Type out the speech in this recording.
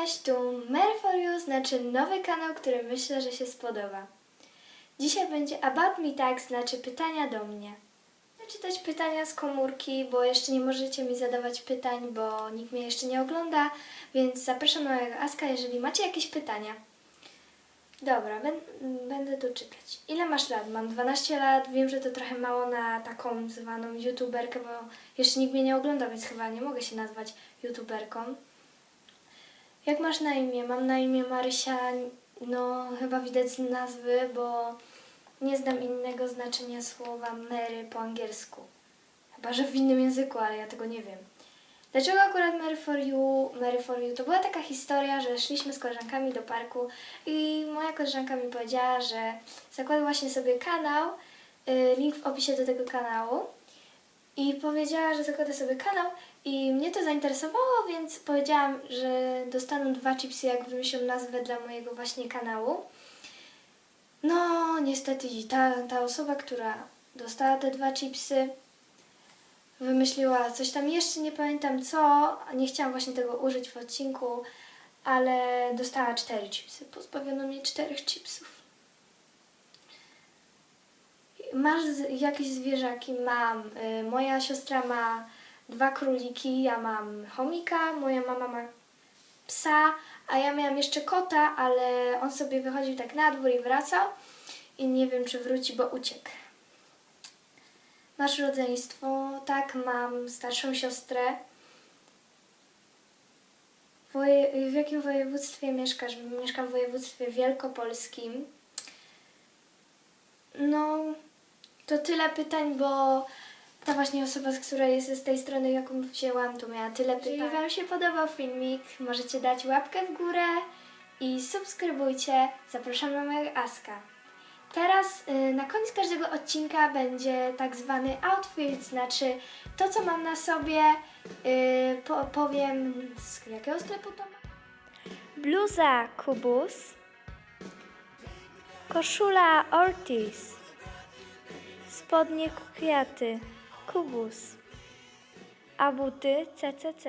Cześć, tu Mary for You, znaczy nowy kanał, który myślę, że się spodoba. Dzisiaj będzie About Me Tak, znaczy pytania do mnie. Chcę czytać pytania z komórki, bo jeszcze nie możecie mi zadawać pytań, bo nikt mnie jeszcze nie ogląda, więc zapraszam na Aska, jeżeli macie jakieś pytania. Dobra, będę tu czytać. Ile masz lat? Mam 12 lat. Wiem, że to trochę mało na taką zwaną youtuberkę, bo jeszcze nikt mnie nie ogląda, więc chyba nie mogę się nazwać youtuberką. Jak masz na imię? Mam na imię Marysia. No, chyba widać z nazwy, bo nie znam innego znaczenia słowa Mary po angielsku. Chyba, że w innym języku, ale ja tego nie wiem. Dlaczego akurat Mary for You? Mary for You to była taka historia, że szliśmy z koleżankami do parku i moja koleżanka mi powiedziała, że zakłada właśnie sobie kanał, y, link w opisie do tego kanału i powiedziała, że zakłada sobie kanał i mnie to zainteresowało, więc powiedziałam, że dostaną dwa chipsy, jak wymyślą nazwę dla mojego właśnie kanału. No, niestety ta, ta osoba, która dostała te dwa chipsy, wymyśliła coś tam jeszcze, nie pamiętam co, nie chciałam właśnie tego użyć w odcinku, ale dostała cztery chipsy. Pozbawiono mnie czterech chipsów. Masz jakieś zwierzaki? Mam. Y, moja siostra ma dwa króliki, ja mam chomika, moja mama ma psa, a ja miałam jeszcze kota, ale on sobie wychodził tak na dwór i wracał i nie wiem, czy wróci, bo uciekł. Masz rodzeństwo? Tak, mam starszą siostrę. Woje, w jakim województwie mieszkasz? Mieszkam w województwie wielkopolskim. No, to tyle pytań, bo ta właśnie osoba, z której jest z tej strony, jaką wzięłam, to miała tyle pytań. Jeżeli Wam się podobał filmik, możecie dać łapkę w górę i subskrybujcie. Zapraszam na mojego Aska. Teraz y, na koniec każdego odcinka będzie tak zwany outfit, znaczy to, co mam na sobie. Y, po, powiem z jakiego sklepu to mam. Bluza Kubus, koszula Ortiz, spodnie kwiaty Kubus, a buty CCC.